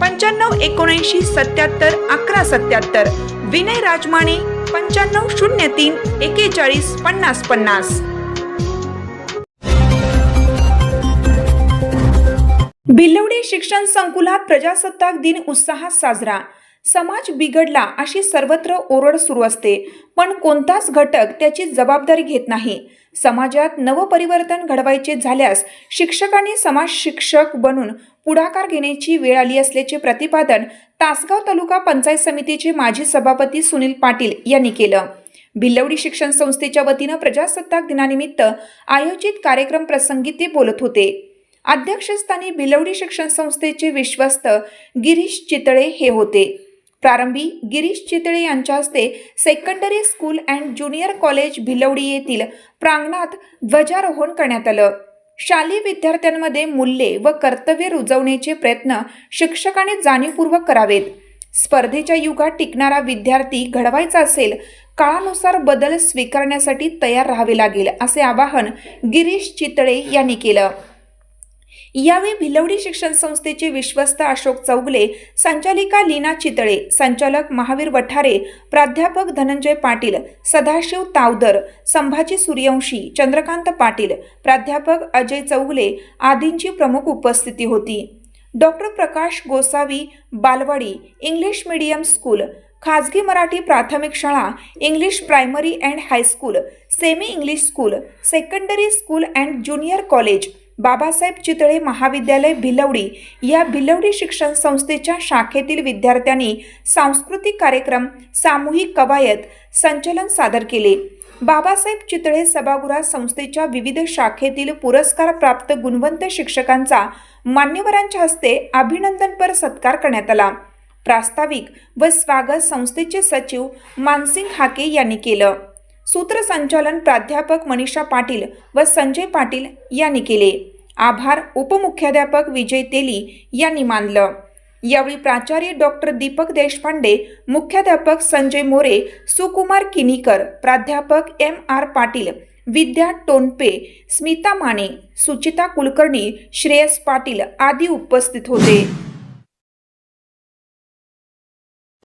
पंच्याण्णव एकोणऐंशी सत्याहत्तर अकरा सत्याहत्तर. विनय राजमाने पंच्याण्णव शून्य तीन एकेचाळीस पन्नास पन्नास. बिल्लवडी शिक्षण संकुलात प्रजासत्ताक दिन उत्साहात साजरा. समाज बिघडला अशी सर्वत्र ओरड सुरू असते. पण कोणताच घटक त्याची जबाबदारी घेत नाही. समाजात नवपरिवर्तन घडवायचे झाल्यास शिक्षकांनी समाज शिक्षक बनून पुढाकार घेण्याची वेळ आली असल्याचे प्रतिपादन तासगाव तालुका पंचायत समितीचे माजी सभापती सुनील पाटील यांनी केलं. भिलवडी शिक्षण संस्थेच्या वतीनं प्रजासत्ताक दिनानिमित्त आयोजित कार्यक्रम प्रसंगी ते बोलत होते. अध्यक्षस्थानी भिलवडी शिक्षण संस्थेचे विश्वस्त गिरीश चितळे हे होते. प्रारंभी गिरीश चितळे यांच्या हस्ते secondary school and junior college Bhilwadi येथील प्रांगणात ध्वजारोहण करण्यात आलं. शालेय विद्यार्थ्यांमध्ये मूल्ये व कर्तव्य रुजवण्याचे प्रयत्न शिक्षकाने जाणीवपूर्वक करावेत. स्पर्धेच्या युगात टिकणारा विद्यार्थी घडवायचा असेल काळानुसार बदल स्वीकारण्यासाठी तयार राहावे लागेल असे आवाहन गिरीश चितळे यांनी केलं. यावेळी भिलवडी शिक्षण संस्थेचे विश्वस्त अशोक चौगले संचालिका लीना चितळे संचालक महावीर वठारे प्राध्यापक धनंजय पाटील सदाशिव तावदर संभाजी सूर्यवंशी चंद्रकांत पाटील प्राध्यापक अजय चौगले आदींची प्रमुख उपस्थिती होती. डॉक्टर प्रकाश गोसावी बालवाडी इंग्लिश मीडियम स्कूल खाजगी मराठी प्राथमिक शाळा English primary and high school semi English school secondary school and junior college Babasaheb Chitale महाविद्यालय भिलवडी या भिलवडी शिक्षण संस्थेच्या शाखेतील विद्यार्थ्यांनी सांस्कृतिक कार्यक्रम सामूहिक कवायत संचलन सादर केले. बाबासाहेब चितळे सभागृहात संस्थेच्या विविध शाखेतील पुरस्कार प्राप्त गुणवंत शिक्षकांचा मान्यवरांच्या हस्ते अभिनंदनपर सत्कार करण्यात आला. प्रास्ताविक व स्वागत संस्थेचे सचिव मानसिंग हाके यांनी केलं. सूत्रसंचालन प्राध्यापक मनीषा पाटील व संजय पाटील यांनी केले. आभार. उपमुख्याध्यापक विजय तेली यांनी मानलं. यावेळी प्राचार्य डॉक्टर दीपक देशपांडे मुख्याध्यापक संजय मोरे सुकुमार किनीकर प्राध्यापक एम आर पाटील विद्या टोनपे स्मिता माने सुचिता कुलकर्णी श्रेयस पाटील आदी उपस्थित होते.